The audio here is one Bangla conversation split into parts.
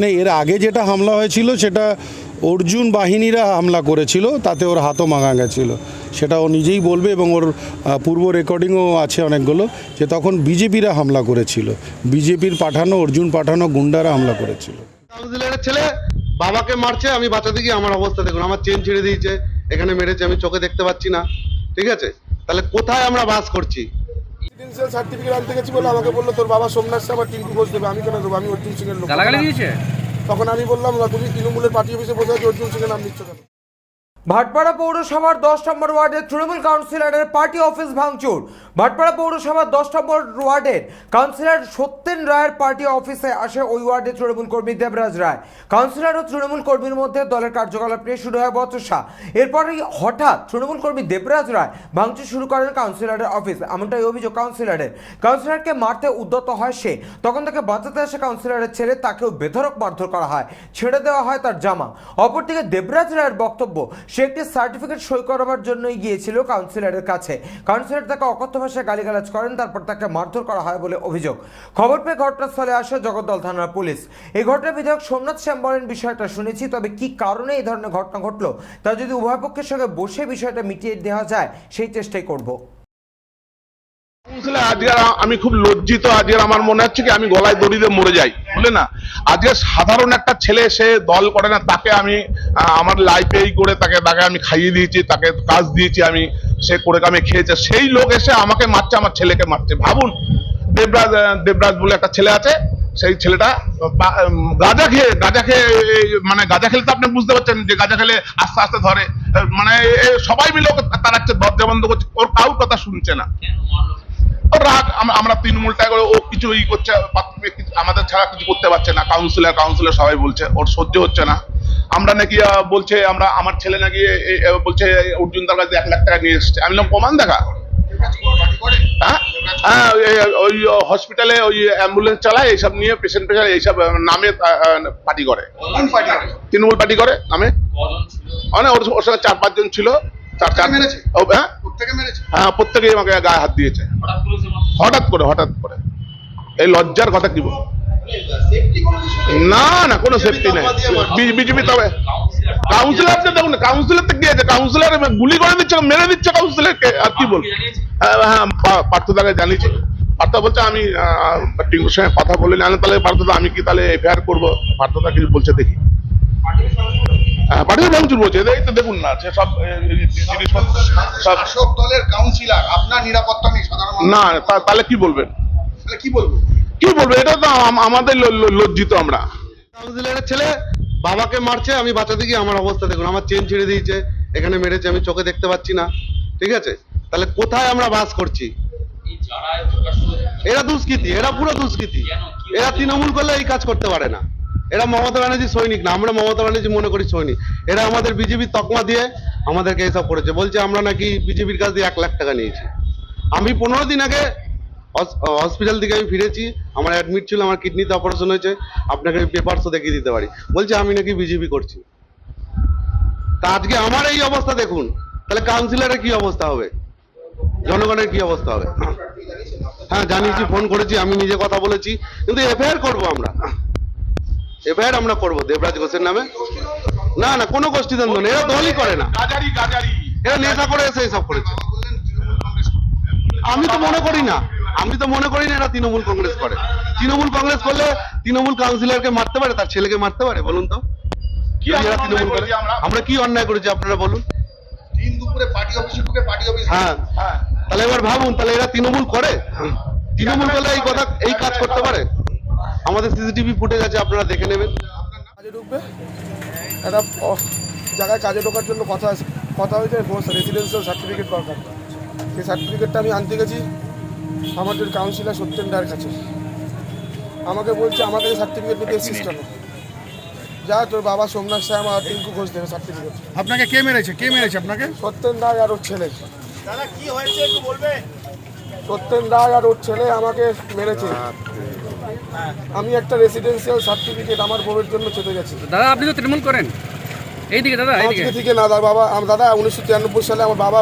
না এর আগে যেটা হামলা হয়েছিল সেটা অর্জুন বাহিনীরা হামলা করেছিল, তাতে ওর হাতও মাঙা গেছিল। সেটা ও নিজেই বলবে এবং ওর পূর্ব রেকর্ডিংও আছে অনেকগুলো, যে তখন বিজেপিরা হামলা করেছিল। বিজেপির পাঠানো, অর্জুন পাঠানো গুন্ডারা হামলা করেছিল। ছেলে, বাবাকে মারছে, আমি বাঁচাতে গিয়ে আমার অবস্থা দেখুন, আমার চেন ছিঁড়ে দিয়েছে, এখানে মেরেছে, আমি চোখে দেখতে পাচ্ছি না, ঠিক আছে? তাহলে কোথায় আমরা বাস করছি? সার্টিফিকেট আনতে গেছি বলে আমাকে বলল তোর বাবা সোমনাথ সে আমার টিঙ্কু ঘোষ দেবে আমি কেন দেবো? আমি অর্জুন সিং এর লোক। গালাগালি দিয়েছে? তখন আমি বললাম "না, তুমি তৃণমূলের পার্টি অফিসে বসে আছো অর্জুন সিং এর নাম নিচ্ছ কেন? ভাটপাড়া পৌরসভার দশ নম্বর ওয়ার্ডের তৃণমূল কাউন্সিলরের পার্টি অফিস ভাঙচুর। ভাটপাড়া পৌরসভার দশ নম্বর ওয়ার্ডের কাউন্সিলর সত্যেন রায়ের পার্টি অফিসে আসে ওই ওয়ার্ডের তৃণমূল কর্মী দেবরাজ রায়। কাউন্সিলর ও তৃণমূল কর্মীর মধ্যে দলের কার্যকলাপ নিয়ে শুরু হয় বচসা। এরপরেই হঠাৎ তৃণমূল কর্মী দেবরাজ রায় ভাঙচুর শুরু করেন কাউন্সিলরের অফিস, এমনটাই অভিযোগ কাউন্সিলরের। কাউন্সিলরকে মারতে উদ্যত হয় সে, তখন তাকে বাঁচাতে আসে কাউন্সিলরের ছেলে, তাকেও বেধরক মারধর করা হয়, ছেড়ে দেওয়া হয় তার জামা। অপরদিকে দেবরাজ রায়ের বক্তব্য সে একটি সার্টিফিকেট সই করাবার জন্যই গিয়েছিল কাউন্সিলরের কাছে। কাউন্সিলর তাকে অকথ্য ভাষায় গালিগালাজ করেন, তারপর তাকে মারধর করা হয় বলে অভিযোগ। খবর পেয়ে ঘটনাস্থলে আসে জগদ্দল থানার পুলিশ। এই ঘটনার বিধায়ক সোমনাথ শ্যাম বলেন, বিষয়টা শুনেছি, তবে কি কারণে এই ধরনের ঘটনা ঘটলো, তা যদি উভয় পক্ষের সঙ্গে বসে বিষয়টা মিটিয়ে দেওয়া যায়, সেই চেষ্টাই করব। আজকে আমি খুব লজ্জিত আজকে আমার মনে হচ্ছে কি আমি গলায় দড়ি দিয়ে মরে যাই। বুঝলে না। আজকে সাধারণ একটা ছেলে সে দল করে না, তাকে আমি আমার লাইফে এই করে তাকে তাকে আমি খাইয়ে দিয়েছি, তাকে কাজ দিয়েছি আমি, সে করে আমি খেয়েছে। সেই লোক এসে আমাকে মারছে, আমার ছেলেকে মারছে। ভাবুন, দেবরাজ দেবরাজ বলে একটা ছেলে আছে, সেই ছেলেটা গাঁজা খেয়ে গাঁজা খেয়ে মানে গাঁজা খেলে তো আপনি বুঝতে পারছেন যে গাঁজা খেলে আস্তে আস্তে ধরে। মানে সবাই মিলে ওকে তাড়াচ্ছে, দরজা বন্ধ করছে, ওর কাউর কথা শুনছে না। রাগ আমরা তৃণমূলটা করে ও কিছু ই করছে আমাদের ছাড়া কিছু করতে পারছে না। কাউন্সিলর কাউন্সিলর সবাই বলছে ওর সহ্য হচ্ছে না। আমরা নাকি বলছে আমরা আমার ছেলে নাকি বলছে অর্জুন দার কাছে এক লাখ টাকা নিয়ে এসছে। আমি বললাম প্রমাণ দেখা। হ্যাঁ? হ্যাঁ ওই- ওই হসপিটালে ওই অ্যাম্বুলেন্স চালায় এইসব নিয়ে পেশেন্ট পেশেন্ট এইসব নামে পার্টি করে। তৃণমূল পার্টি করে নামে। মানে ওর ওর সঙ্গে চার পাঁচজন ছিল। চার চার মেরেছে? হ্যাঁ? প্রত্যেকে মেরেছে? হ্যাঁ প্রত্যেকেই আমাকে গায়ে হাত দিয়েছে। হঠাৎ করে হঠাৎ করে এই লজ্জার কথা কি বল না না কোনো সেফটি নেই। বিজেপি তবে কাউন্সিলর দেখুন কাউন্সিলর তো কি আছে? কাউন্সিলর গুলি করে দিচ্ছে মেরে দিচ্ছে কাউন্সিলরকে আর কি বল হ্যাঁ হ্যাঁ পার্থদাকে জানিয়েছি। পার্থ বলছে আমি আহ, টিঙ্কুর সঙ্গে কথা বলে না। তাহলে পার্থদা আমি কি তাহলে এফআইআর করব? পার্থদা কিছু বলছে দেখি। হ্যাঁ পার্টির ভাঙচুর বলছে এই তো দেখুন না সে সব জিনিসপত্র শাসক দলের কাউন্সিলর আপনার নিরাপত্তা নেই সাধারণ না তাহলে কি বলবেন? তাহলে কি বলব? কি বলব এটা তো আমাদের লজ্জিত আমরা। কাউন্সিলরের ছেলে বাবাকে মারছে আমি বাঁচাতে গিয়ে আমার অবস্থা দেখুন আমার চেন ছিঁড়ে দিয়েছে এখানে মেরেছে আমি চোখে দেখতে পাচ্ছি না ঠিক আছে? তাহলে কোথায় আমরা বাস করছি? এরা দুষ্কৃতি এরা পুরো দুষ্কৃতি। এরা তৃণমূল করলে এই কাজ করতে পারে না। এরা মমতা ব্যানার্জি সৈনিক না, আমরা মমতা ব্যানার্জি মনে করি সৈনিক। এরা আমাদের বিজেপির তকমা দিয়ে আমাদেরকে এসব করেছে। বলছে, আমরা নাকি বিজেপির কাছ দিয়ে এক লাখ টাকা নিয়েছি। আমি পনেরো দিন আগে হসপিটাল থেকে আমি ফিরেছি। আমার অ্যাডমিট ছিল, আমার কিডনিতে অপারেশন হয়েছে। আপনাকে আমি পেপারসও দেখিয়ে দিতে পারি। বলছে, আমি নাকি বিজেপি করছি। তা আজকে আমার এই অবস্থা দেখুন। তাহলে কাউন্সিলরের কি অবস্থা হবে? জনগণের কি অবস্থা হবে? হ্যাঁ জানিয়েছি ফোন করেছি, আমি নিজে কথা বলেছি। কিন্তু এফআইআর করব আমরা? এফআইআর আমরা করব। দেবরাজ ঘোষের নামে? না না কোনো গোষ্ঠীদ্বন্দ্ব নেই। এরা দলই করে না। এরা নেশা করে এসে এসব করেছে। আমি তো মনে করি না। আমি তো মনে করি না এরা তৃণমূল কংগ্রেস করে। তৃণমূল কংগ্রেস করলে তৃণমূল কাউন্সিলরকে মারতে পারে তার ছেলেকে মারতে পারে বলুন তো। আমরা? কি অন্যায় করেছি আপনারা বলুন। দিন দুপুরে পার্টি অফিসে ঢুকে পার্টি অফিস হ্যাঁ। হ্যাঁ। তাহলে এবার ভাবুন তাহলে এরা তৃণমূল করে? তৃণমূল করলে এই কথা এই কাজ করতে পারে? আমাদের সিসিটিভি ফুটেজ আছে আপনারা দেখে নেবেন। কাজে ঢুকবে? একটা জায়গায় কাজে ঢোকার জন্য কথা আছে- কথা হয়েছে রেসিডেন্সিয়াল সার্টিফিকেট দরকার। সেই সার্টিফিকেটটা আমি আনতে গেছি। আমাদের কাউন্সিলর সত্যেন রায়ের কাছে। আমাকে বলছে আমার কাছে সার্টিফিকেট নিতে এসেছিস কেন? যা তোর বাবা সোমনাথ শ্যাম আর টিঙ্কু ঘোষ দেবে সার্টিফিকেট আপনাকে কে মেরেছে? কে মেরেছে আপনাকে? সত্যেন রায় আর ওর ছেলে। সত্যেন রায় আর ওর ছেলে আমাকে মেরেছে। আমি একটা রেসিডেন্সিয়াল সার্টিফিকেট আমার বউয়ের জন্য চেতে গেছি। দাদা আপনি তো তৃণমূল করেন। এইদিকে দাদা এইদিকে। আজকে থেকে না দাদা বাবা আমার দাদা উনিশশো তিরানব্বই সালে আমার বাবা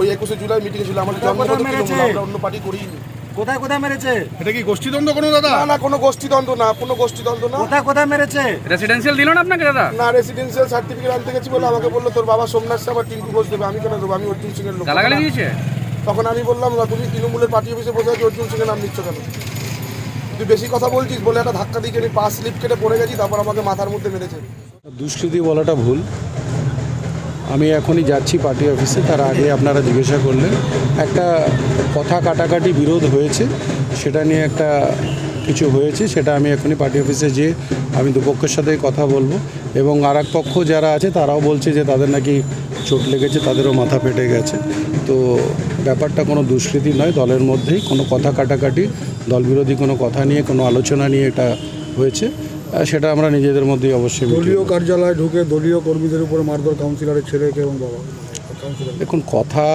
ওই একুশে জুলাই মিটিং ছিল আমাদের আমরা অন্য পার্টি করিনি। কোথায় কোথায় মেরেছে? এটা কি গোষ্ঠীদ্বন্দ্ব কোনো দাদা? না না কোনো গোষ্ঠীদ্বন্দ্ব না কোনো গোষ্ঠীদ্বন্দ্ব না। কোথায় কোথায় মেরেছে? রেসিডেন্সিয়াল দিল না আপনাকে দাদা? না রেসিডেন্সিয়াল সার্টিফিকেট আনতে গেছি বলে আমাকে বলল তোর বাবা সোমনাথ সাহা টিঙ্কু ঘোষ দেবে আমি কেন দেবো? আমি অর্জুন সিং এর লোক। গালাগালি দিয়েছে? তখন আমি বললাম না তুমি তৃণমূলের পার্টি অফিসে বসে আছি অর্জুন সিং এর নাম নিচ্ছ কেন? তুই বেশি কথা বলছিস বলে একটা ধাক্কা দিয়ে আমি পা স্লিপ কেটে পড়ে গেছি, তারপর আমাকে মাথার মধ্যে মেরেছে। দুষ্কৃতি বলাটা ভুল। আমি এখনই যাচ্ছি পার্টি অফিসে, তার আগে আপনারা জিজ্ঞাসা করলেন। একটা কথা কাটাকাটি বিরোধ হয়েছে, সেটা নিয়ে একটা কিছু হয়েছে সেটা আমি এখনই পার্টি অফিসে যেয়ে আমি দুপক্ষের সাথে কথা বলব। এবং আর পক্ষ যারা আছে তারাও বলছে যে তাদের নাকি চোট লেগেছে তাদেরও মাথা ফেটে গেছে। তো ব্যাপারটা কোনো দুষ্কৃতি নয় দলের মধ্যেই কোনো কথা কাটাকাটি দলবিরোধী কোনো কথা নিয়ে কোনো আলোচনা নিয়ে এটা হয়েছে। সেটা আমরা নিজেদের মধ্যেই অবশ্যই দলীয়। কার্যালয়ে ঢুকে দলীয় কর্মীদের উপরে মারধর কাউন্সিলরের ছেলেকে এবং বাবা দেখুন কথা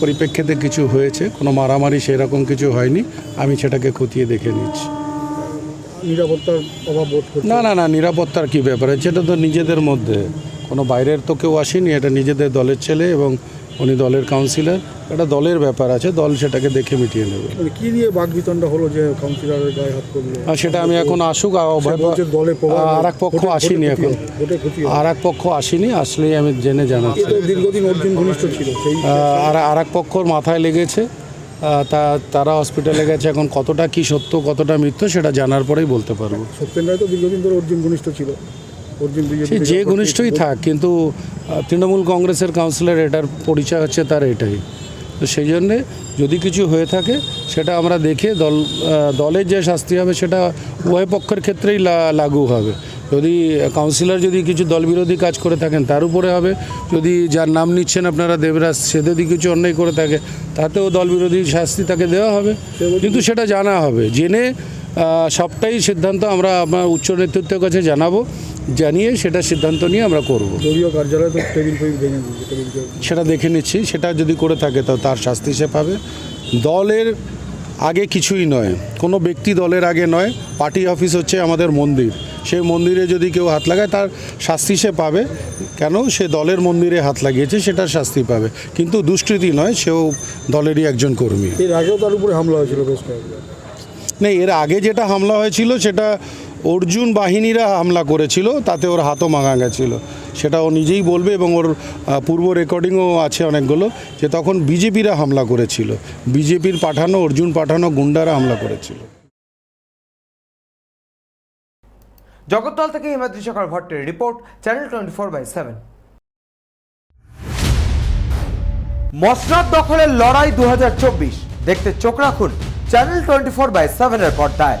পরিপ্রেক্ষিতে কিছু হয়েছে কোনো মারামারি সেরকম কিছু হয়নি আমি সেটাকে খতিয়ে দেখে নিচ্ছি। নিরাপত্তার অভাব বোধ করছে না না না নিরাপত্তার কি আছে সেটা তো নিজেদের মধ্যে। কোনো বাইরের তো কেউ আসেনি এটা নিজেদের দলের ছেলে এবং উনি দলের কাউন্সিলর এটা দলের ব্যাপার আছে দল সেটাকে দেখে মিটিয়ে নেবে। মানে কি নিয়ে বাকবিতণ্ডা হলো যে কাউন্সিলরের গায়ে হাত করল? আর সেটা আমি এখন আসুক আর এক পক্ষ আসেনি এখন। আর এক পক্ষ আসেনি আসলেই আমি জেনে জানাচ্ছি। দীর্ঘদিন অর্জুন ঘনিষ্ঠ ছিল আর আর এক পক্ষর মাথায় লেগেছে। তা তারা হসপিটালে গেছে এখন কতটা কি সত্য কতটা মিথ্য সেটা জানার পরেই বলতে পারব। সত্যেন রায় তো দীর্ঘদিন ধরে অর্জুন ঘনিষ্ঠ ছিল। যে ঘনিষ্ঠই থাক কিন্তু তৃণমূল কংগ্রেসের কাউন্সিলর এটার পরিচয় হচ্ছে তার এটাই। তো সেই জন্যে যদি কিছু হয়ে থাকে সেটা আমরা দেখে দল দলের যে শাস্তি হবে সেটা উভয় পক্ষের ক্ষেত্রেই লাগু হবে। যদি কাউন্সিলর যদি কিছু দলবিরোধী কাজ করে থাকেন তার উপরে হবে। যদি যার নাম নিচ্ছেন আপনারা দেবরাজ সে যদি কিছু অন্যায় করে থাকে তাতেও দলবিরোধী শাস্তি তাকে দেওয়া হবে। কিন্তু সেটা জানা হবে। জেনে সবটাই সিদ্ধান্ত আমরা আমার উচ্চ নেতৃত্বের কাছে জানাব। জানিয়ে সেটা সিদ্ধান্ত নিয়ে আমরা করব। সেটা দেখে নিচ্ছি। সেটা যদি করে থাকে তো তার শাস্তি সে পাবে। দলের আগে কিছুই নয়। কোনো ব্যক্তি দলের আগে নয় পার্টি অফিস হচ্ছে আমাদের মন্দির। সেই মন্দিরে যদি কেউ হাত লাগায় তার শাস্তি সে পাবে। কেন? সে দলের মন্দিরে হাত লাগিয়েছে সেটার শাস্তি পাবে। কিন্তু দুষ্কৃতি নয় সেও দলেরই একজন কর্মী। এর আগেও তার উপরে হামলা হয়েছিল বেশ না নেই এর আগে যেটা হামলা হয়েছিল সেটা অর্জুন বাহিনীরা হামলা করেছিল, তাতে ওর হাতও মাঙা গেছিল। সেটা ও নিজেই বলবে এবং ওর পূর্ব রেকর্ডিংও আছে অনেকগুলো, যে তখন বিজেপিরা হামলা করেছিল। বিজেপির পাঠানো, অর্জুন পাঠানো গুন্ডারা হামলা করেছিল। জগদ্দল থেকে Himadri Shekhar ভট্টের report, channel twenty four by seven. মসনাদ দখলের লড়াই দু হাজার চব্বিশ। দেখতে চোখ রাখুন চ্যানেল টোয়েন্টি ফোর বাই সেভেনের পর্দায়।